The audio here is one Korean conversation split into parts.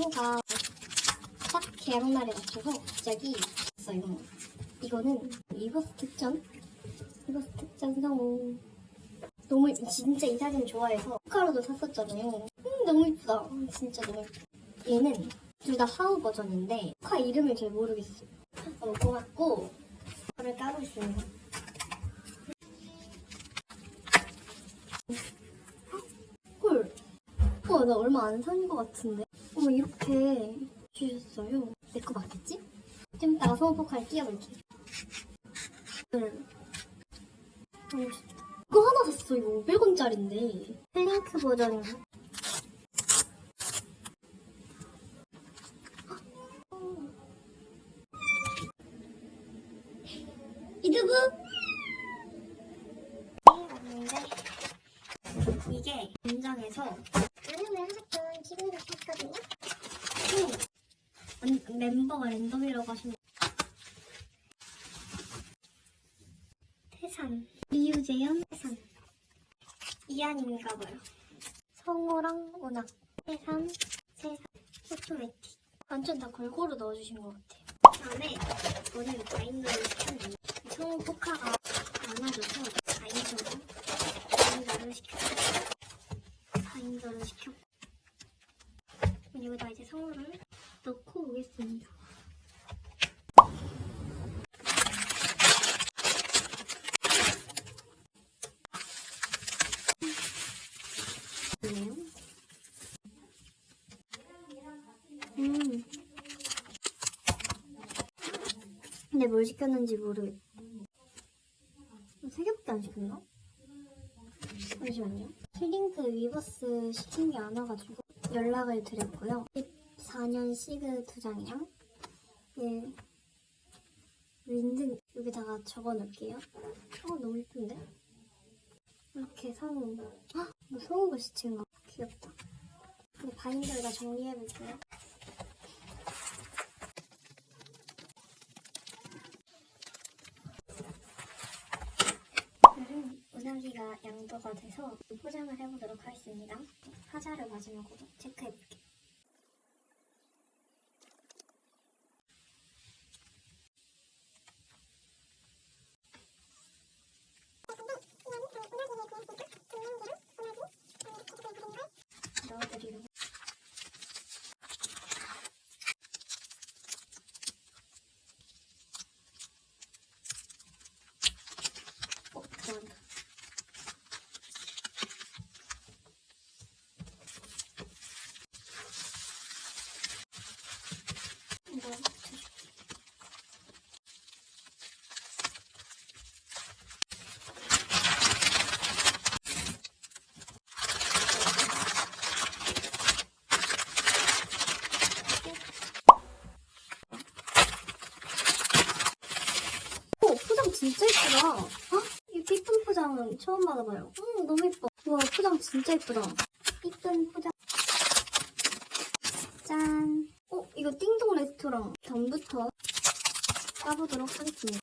성우가 딱 개학날에 맞춰서 갑자기 있어요. 이거는 리버스 특전? 리버스 특전 성우. 너무 진짜 이 사진 좋아해서 포카로도 샀었잖아요. 음, 너무 이쁘다. 진짜 너무. 얘는 둘 다 하우 버전인데 포카 이름을 잘 모르겠어요. 너무 고맙고 이거를 까고 있습니다. 헐. 어, 나 얼마 안 산 것 같은데. 어머, 이렇게 주셨어요. 내 거 맞겠지? 좀 이따가 소모포카를 끼워볼게. 응. 너무 좋다. 이거 하나 샀어. 이거 500원짜리인데. 플링크 버전인가? 이두부! 이게 공장에서 기분이 좋거든요. 음, 멤버가 랜덤이라고 하시면 태산. 리우재현 태산. 이한인가 봐요? 성우랑 오낙 태산 세산 오토매틱. 완전 다 골고루 넣어주신 것 같아요. 다음에 오늘 바인더를 시켰는데 성우 포카가 많아져서 바인더로 바인더를 시켰어요 바인더를 시켰고 여기다 이제 성우를 네요. 음. 근데 뭘 시켰는지 모르겠. 세 개밖에 안 시켰나? 잠시만요. 힐링크 위버스 시킨 게 안 와가지고 연락을 드렸고요. 4년 시그 두 장이랑 예 윈드 여기다가 적어 놓을게요. 어 너무 예쁜데? 이렇게 성우 헉, 뭐 성우 글씨체인가 귀엽다. 근데 바인더에다 정리해 볼게요. 오늘은 은하기가 양도가 돼서 포장을 해보도록 하겠습니다. 하자를 마지막으로 체크해 볼게요. 넣어드리고 어, 들어간다. 이거 붙여줄게. 오, 포장 진짜 예쁘다. 어? 이렇게 포장은 처음 받아봐요. 음, 너무 예뻐. 와, 포장 진짜 예쁘다. 예쁜 포장. 짠. 어, 이거 띵동 레스토랑 전부터 까보도록 하겠습니다.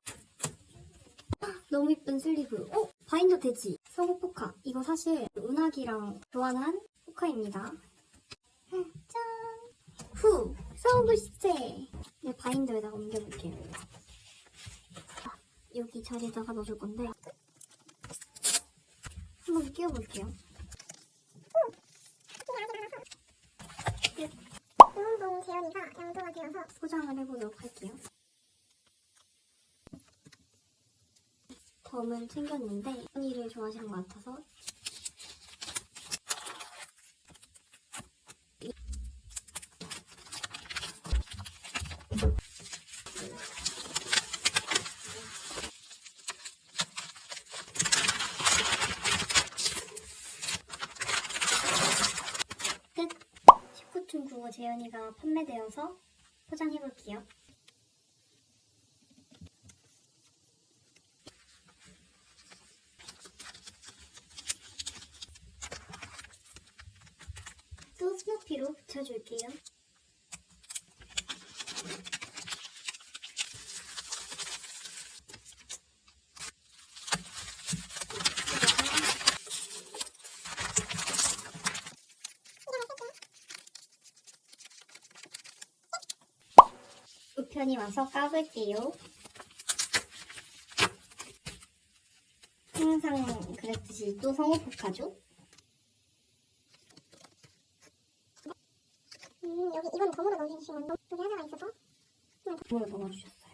헉, 너무 예쁜 슬리브. 어, 바인더 되지? 성우 포카. 이거 사실 은하기랑 교환한 포카입니다. 짠. 후, 성우 시체. 네, 바인더에다가 옮겨볼게요. 여기 자리에다가 넣어줄 건데 한번 끼워볼게요. 우운동 재현이가 양도가 되어서 포장을 해보도록 할게요. 덤을 챙겼는데 언니를 좋아하시는 것 같아서 끝! 19층 국어 재현이가 판매되어서 포장해볼게요. 또 스누피로 붙여줄게요. 남편이 와서 까볼게요. 항상 그랬듯이 또 성우포카죠? 음, 여기 이건 덤으로 넣어주시면 여기 하나가 있어서 뭘 넣어주셨어요.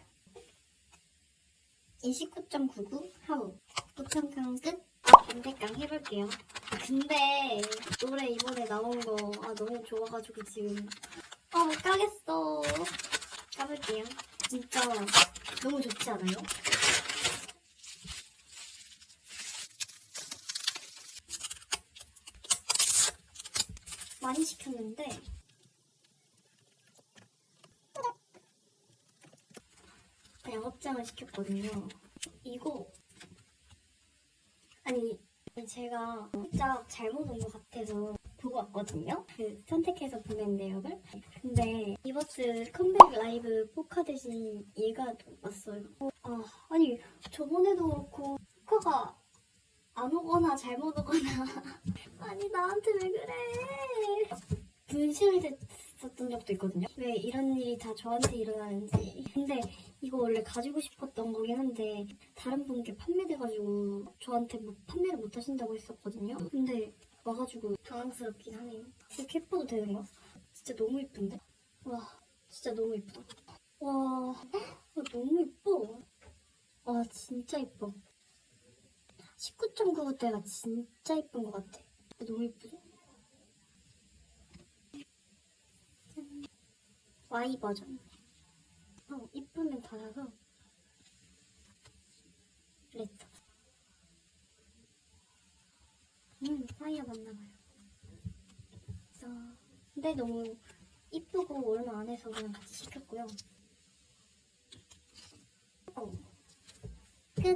29.99 하우. 부천강 끝. 아, 반대강 해볼게요. 아, 근데 노래 이번에 나온 거 아, 너무 좋아가지고 지금 아, 못 까겠어. 까볼게요. 진짜 너무 좋지 않아요? 많이 시켰는데 영업장을 시켰거든요. 이거 아니 제가 살짝 잘못 온 것 같아서 왔거든요. 그 선택해서 보낸 내역을. 근데 이버스 컴백 라이브 포카 대신 얘가 왔어요. 아 아니 저번에도 그렇고 포카가 안 오거나 잘못 오거나 아니 나한테 왜 그래? 분실을 됐었던 적도 있거든요. 왜 이런 일이 다 저한테 일어나는지. 근데 이거 원래 가지고 싶었던 거긴 한데 다른 분께 판매돼가지고 저한테 뭐 판매를 못 하신다고 했었거든요. 근데 와가지고 당황스럽긴 하네요. 이렇게 예뻐도 되는 거야? 진짜 너무 예쁜데? 와 진짜 너무 예쁘다. 와, 와 너무 예뻐. 와 진짜 예뻐. 19.99대가 진짜 예쁜 것 같아. 너무 예쁘죠? Y 버전. 어, 이쁘면 닫아서 레터. 음, 파이어 맞나 봐요. 그래서 근데 너무 이쁘고 얼마 안 해서 그냥 같이 시켰고요. 어. 끝.